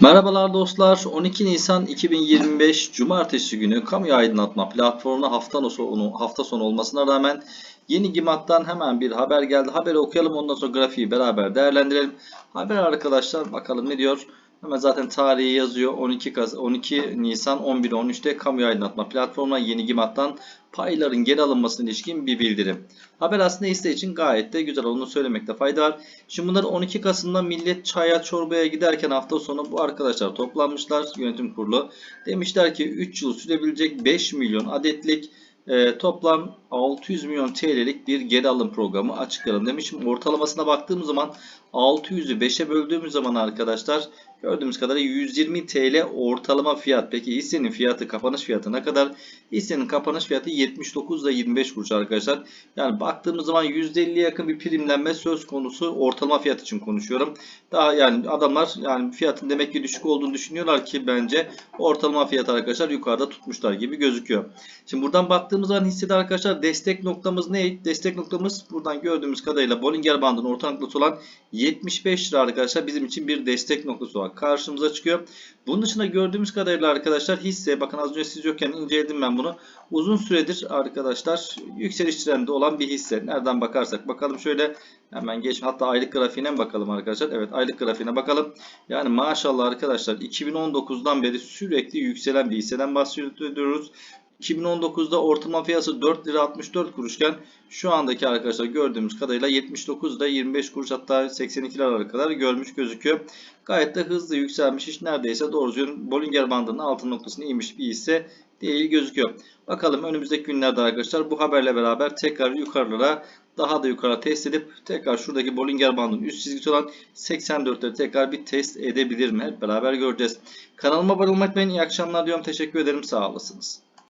Merhabalar dostlar. 12 Nisan 2025 Cumartesi günü kamu aydınlatma platformuna hafta sonu, hafta sonu olmasına rağmen yeni GİMAT'tan hemen bir haber geldi. Haberi okuyalım ondan sonra grafiği beraber değerlendirelim. Haber arkadaşlar bakalım ne diyor. Hemen zaten tarihi yazıyor. 12, Kaz 12 Nisan 11.13'te kamu aydınlatma platformuna yeni GİMAT'tan payların geri alınmasına ilişkin bir bildirim. Haber aslında hisse için gayet de güzel olduğunu söylemekte fayda var. Şimdi bunlar 12 Kasım'da millet çaya çorbaya giderken hafta sonu bu arkadaşlar toplanmışlar yönetim kurulu. Demişler ki 3 yıl sürebilecek 5 milyon adetlik e, toplam 600 milyon TL'lik bir geri alım programı açıklayalım demişim. Ortalamasına baktığımız zaman 600'ü 5'e böldüğümüz zaman arkadaşlar gördüğümüz kadarıyla 120 TL ortalama fiyat. Peki hissenin fiyatı kapanış fiyatı ne kadar? Hissenin kapanış fiyatı 79 ile 25 kuruş arkadaşlar. Yani baktığımız zaman %50'ye yakın bir primlenme söz konusu ortalama fiyat için konuşuyorum. Daha yani adamlar yani fiyatın demek ki düşük olduğunu düşünüyorlar ki bence ortalama fiyat arkadaşlar yukarıda tutmuşlar gibi gözüküyor. Şimdi buradan baktığımız zaman hissede arkadaşlar destek noktamız ne? Destek noktamız buradan gördüğümüz kadarıyla Bollinger bandının orta noktası olan 75 lira arkadaşlar bizim için bir destek noktası olarak karşımıza çıkıyor. Bunun dışında gördüğümüz kadarıyla arkadaşlar hisse bakın az önce siz yokken inceledim ben bunu. Uzun süredir arkadaşlar yükseliş trendinde olan bir hisse. Nereden bakarsak bakalım şöyle hemen geç hatta aylık grafiğine bakalım arkadaşlar. Evet aylık grafiğine bakalım. Yani maşallah arkadaşlar 2019'dan beri sürekli yükselen bir hisseden bahsediyoruz. 2019'da ortalama fiyatı 4 lira 64 kuruşken şu andaki arkadaşlar gördüğümüz kadarıyla 79'da 25 kuruş hatta 82 liralara kadar görmüş gözüküyor. Gayet de hızlı yükselmiş. Hiç neredeyse doğru düzgün Bollinger bandının altın noktasına inmiş bir hisse değil gözüküyor. Bakalım önümüzdeki günlerde arkadaşlar bu haberle beraber tekrar yukarılara daha da yukarı test edip tekrar şuradaki Bollinger bandının üst çizgisi olan 84'leri tekrar bir test edebilir mi? Hep beraber göreceğiz. Kanalıma abone olmayı unutmayın. İyi akşamlar diyorum. Teşekkür ederim. Sağ olasınız.